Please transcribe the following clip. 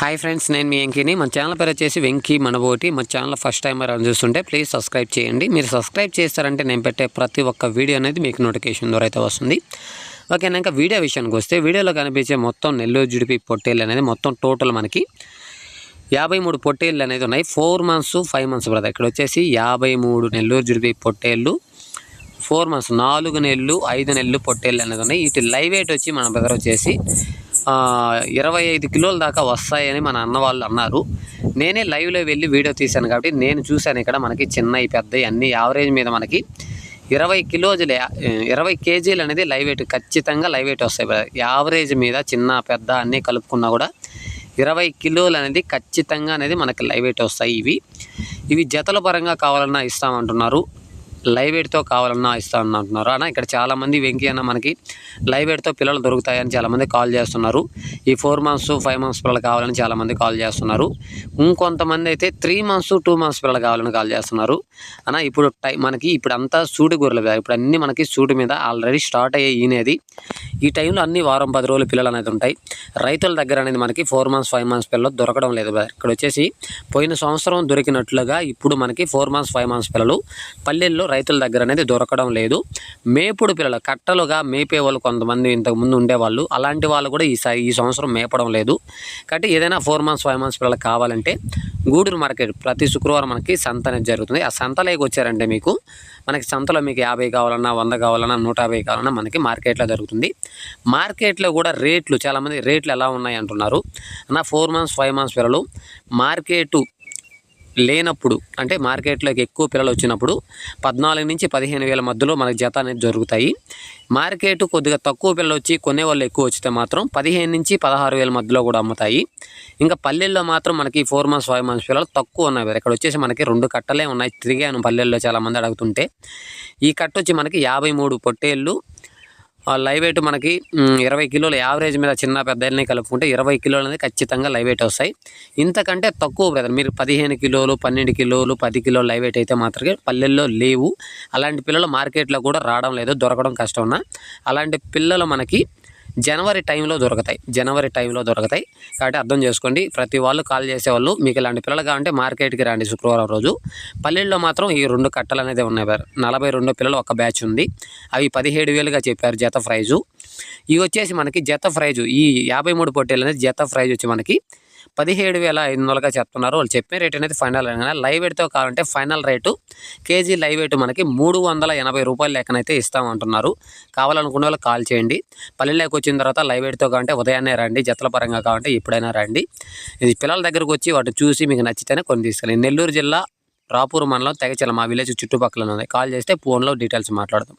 Hi friends నేను మీ వెంకీని. మన channel పేరు వచ్చేసి వెంకీ మనబోటి. మా ఛానల్ ఫస్ట్ టైం అని చూస్తుంటే ప్లీజ్ సబ్స్క్రైబ్ చేయండి. మీరు సబ్స్క్రైబ్ చేస్తారంటే నేను పెట్టే ప్రతి ఒక్క వీడియో అనేది మీకు నోటిఫికేషన్ ద్వారా అయితే వస్తుంది. ఓకేనా ఇంకా వీడియో విషయానికి వస్తే వీడియోలో కనిపించే మొత్తం నెల్లూరు జుడిపి పొట్టేళ్ళు అనేది మొత్తం టోటల్ మనకి యాభై మూడు పొట్టేళ్ళు అనేది ఉన్నాయి. Four months five months brother ఇక్కడ వచ్చేసి యాభై మూడు నెల్లూరు జుడిపి పొట్టేళ్ళు ఫోర్ మంత్స్ నాలుగు నెలలు ఐదు నెలలు పొట్టేళ్ళు అనేది ఉన్నాయి. వీటి లైవ్ వెయిట్ వచ్చి మన దగ్గర వచ్చేసి ఇరవై ఐదు కిలోల దాకా వస్తాయని మన అన్న వాళ్ళు అన్నారు. నేనే లైవ్లో వెళ్ళి వీడియో తీశాను కాబట్టి నేను చూశాను ఇక్కడ మనకి చిన్నవి పెద్దవి అన్ని యావరేజ్ మీద మనకి. ఇరవై కిలోజులు ఇరవై కేజీలు అనేది లైవ్ వెయిట్ ఖచ్చితంగా లైవ్ వెయిట్ వస్తాయి. యావరేజ్ మీద చిన్న పెద్ద అన్నీ కలుపుకున్నా కూడా ఇరవై కిలోలు అనేది ఖచ్చితంగా అనేది మనకి లైవ్ వెయిట్ వస్తాయి ఇవి. ఇవి జతల పరంగా కావాలన్నా ఇస్తామంటున్నారు. లైవ్ ఎయిడ్తో కావాలన్నా ఇస్తాను అంటున్నారు. అన్న ఇక్కడ చాలామంది వెంకీ అన్న మనకి లైవ్ ఎయిడ్తో పిల్లలు దొరుకుతాయని చాలామంది కాల్ చేస్తున్నారు. ఈ ఫోర్ మంత్స్ ఫైవ్ మంత్స్ పిల్లలు కావాలని చాలామంది కాల్ చేస్తున్నారు. ఇంకొంతమంది అయితే త్రీ మంత్స్ టూ మంత్స్ పిల్లలు కావాలని కాల్ చేస్తున్నారు. అన్న ఇప్పుడు టై మనకి ఇప్పుడు అంతా సూడి గొర్రెలు ఇప్పుడు అన్నీ మనకి సూటు మీద ఆల్రెడీ స్టార్ట్ అయ్యే ఈనేది. ఈ టైంలో అన్ని వారం పది రోజులు పిల్లలు అనేది ఉంటాయి. రైతుల దగ్గర అనేది మనకి ఫోర్ మంత్స్ ఫైవ్ మంత్స్ పిల్లలు దొరకడం లేదు ఇక్కడ వచ్చేసి పోయిన సంవత్సరం దొరికినట్లుగా ఇప్పుడు మనకి ఫోర్ మంత్స్ ఫైవ్ మంత్స్ పిల్లలు పల్లెల్లో రైతుల దగ్గర అనేది దొరకడం లేదు. మేపుడు పిల్లలు కట్టలుగా మేపే వాళ్ళు కొంతమంది ఇంతకుముందు ఉండేవాళ్ళు. అలాంటి వాళ్ళు కూడా ఈ స- ఈ సంవత్సరం మేపడం లేదు. కాబట్టి ఏదైనా ఫోర్ మంత్స్ ఫైవ్ మంత్స్ పిల్లలు కావాలంటే గూడూరు మార్కెట్ ప్రతి శుక్రవారం మనకి సంత అనేది జరుగుతుంది. ఆ సంతలోకి వచ్చారంటే మీకు మనకి సంతలో మీకు యాభై కావాలన్నా వంద కావాలన్నా నూట యాభై కావాలన్నా మనకి మార్కెట్లో జరుగుతుంది మార్కెట్లో కూడా రేట్లు చాలామంది రేట్లు ఎలా ఉన్నాయి అంటున్నారు. నా ఫోర్ మంత్స్ ఫైవ్ మంత్స్ పిల్లలు మార్కెటు లేనప్పుడు అంటే మార్కెట్లోకి ఎక్కువ పిల్లలు వచ్చినప్పుడు పద్నాలుగు నుంచి పదిహేను వేల మధ్యలో మనకి జత అనేది జరుగుతాయి. మార్కెట్ కొద్దిగా తక్కువ పిల్లలు వచ్చి కొనే వాళ్ళు ఎక్కువ వచ్చితే మాత్రం పదిహేను నుంచి పదహారు వేల మధ్యలో కూడా అమ్ముతాయి. ఇంకా పల్లెల్లో మాత్రం మనకి ఫోర్ మంత్స్ ఫైవ్ మంత్స్ పిల్లలు తక్కువ ఉన్నాయి. ఇక్కడ వచ్చేసి మనకి రెండు కట్టలే ఉన్నాయి. తిరిగాను పల్లెల్లో చాలామంది అడుగుతుంటే. ఈ కట్ట వచ్చి మనకి యాభై మూడు పొట్టేళ్ళు లైవ్ వెయిట్ మనకి ఇరవై కిలోలు యావరేజ్ మీద చిన్న పెద్దల్ని కలుపుకుంటే ఇరవై కిలోలు అనేది ఖచ్చితంగా లైవ్ వెయిట్ వస్తాయి. ఇంతకంటే తక్కువ బ్రదర్ మీరు పదిహేను కిలోలు పన్నెండు కిలోలు పది కిలోలు లైవ్ వెయిట్ అయితే మాత్రమే పల్లెల్లో లేవు. అలాంటి పిల్లలు మార్కెట్లో కూడా రావడం లేదు దొరకడం కష్టం అలాంటి పిల్లలు మనకి జనవరి టైంలో దొరుకుతాయి. జనవరి టైంలో దొరుకుతాయి. కాబట్టి అర్థం చేసుకోండి. ప్రతి వాళ్ళు కాల్ చేసేవాళ్ళు మీకు ఇలాంటి పిల్లలు కావాలంటే మార్కెట్కి రండి శుక్రవారం రోజు. పల్లెల్లో మాత్రం ఈ రెండు కట్టలు అనేది ఉన్నాయి నలభై రెండు పిల్లలు ఒక బ్యాచ్ ఉంది. అవి పదిహేడు వేలుగా చెప్పారు జత ప్రైజు. ఇవి వచ్చేసి మనకి జత ప్రైజు. ఈ యాభై మూడు పొట్టేలు అనేది జత ప్రైజ్ వచ్చి మనకి పదిహేడు వేల ఐదు వందలుగా చెప్తున్నారు. వాళ్ళు చెప్పే రేట్ అనేది ఫైనల్. అయినా లైవ్ ఎయిట్తో కావాలంటే final rate KG live weight మనకి మూడు వందల ఎనభై రూపాయల లెక్కనైతే ఇస్తామంటున్నారు. కావాలనుకున్న వాళ్ళు కాల్ చేయండి. పల్లెల్లోకి వచ్చిన తర్వాత లైవ్ ఎయిట్తో కావాలంటే ఉదయాన్నే రండి. జతల పరంగా కావాలంటే ఎప్పుడైనా రండి. ఇది పిల్లల దగ్గరకు వచ్చి వాటి చూసి మీకు నచ్చితేనే కొన్ని తీసుకెళ్ళి నెల్లూరు జిల్లా రాపూర్ మండలం తెగచల మా విలేజ్ చుట్టుపక్కల ఉంది కాల్ చేస్తే ఫోన్లో డీటెయిల్స్ మాట్లాడదాం.